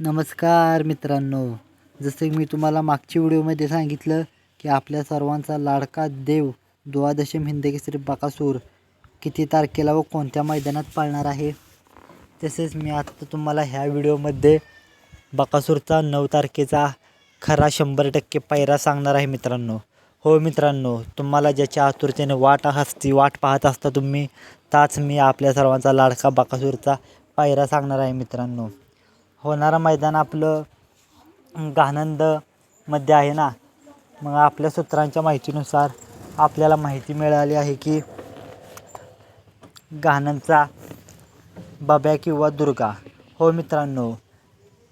नमस्कार मित्रांनो. जसं मी तुम्हाला मागच्या व्हिडिओमध्ये सांगितलं की आपल्या सर्वांचा लाडका देव द्वादशम हिंदकेसरी बकासूर किती तारखेला व कोणत्या मैदानात पाळणार आहे? तसेच मी आता तुम्हाला ह्या व्हिडिओमध्ये बकासूरचा नऊ तारखेचा खरा शंभर टक्के पायरा सांगणार आहे मित्रांनो. हो मित्रांनो तुम्हाला ज्याच्या आतुरतेने वाट असती वाट पाहत असता तुम्ही ताच मी आपल्या सर्वांचा लाडका बकासूरचा पायरा सांगणार आहे मित्रांनो. होणारं मैदान आपलं घानंदमध्ये आहे ना. मग आपल्या सूत्रांच्या माहितीनुसार आपल्याला माहिती मिळाली आहे की गाणंदचा बब्या किंवा दुर्गा. हो मित्रांनो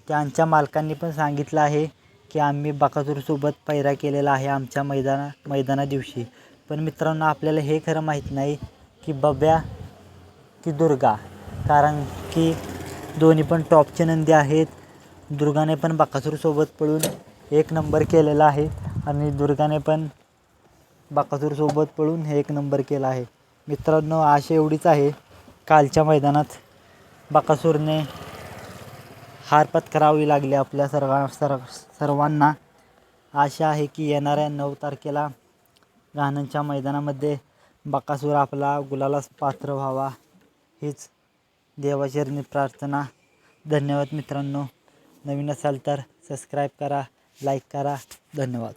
त्यांच्या मालकांनी पण सांगितलं आहे की आम्ही बकासूरसोबत पैरा केलेला आहे आमच्या मैदाना मैदाना दिवशी. पण मित्रांनो आपल्याला हे खरं माहीत नाही की बब्या की दुर्गा. कारण की दोन्ही पण टॉपचे नंदी आहेत. दुर्गाने पण बाकासूरसोबत पळून एक नंबर केलेला आहे. आणि दुर्गाने पण बाकासूरसोबत पळून हे एक नंबर केला आहे. मित्रांनो आशा एवढीच आहे. कालच्या मैदानात बाकासूरने हार पत्करावी लागली आपल्या सर्व सर्व सर्वांना. आशा आहे की येणाऱ्या नऊ तारखेला गाण्यांच्या मैदानामध्ये बकासूर आपला गुलालास पात्र व्हावा हीच देवाचरणी प्रार्थना. धन्यवाद मित्रांनो. नवीन असाल तर सबस्क्राईब करा लाईक करा. धन्यवाद.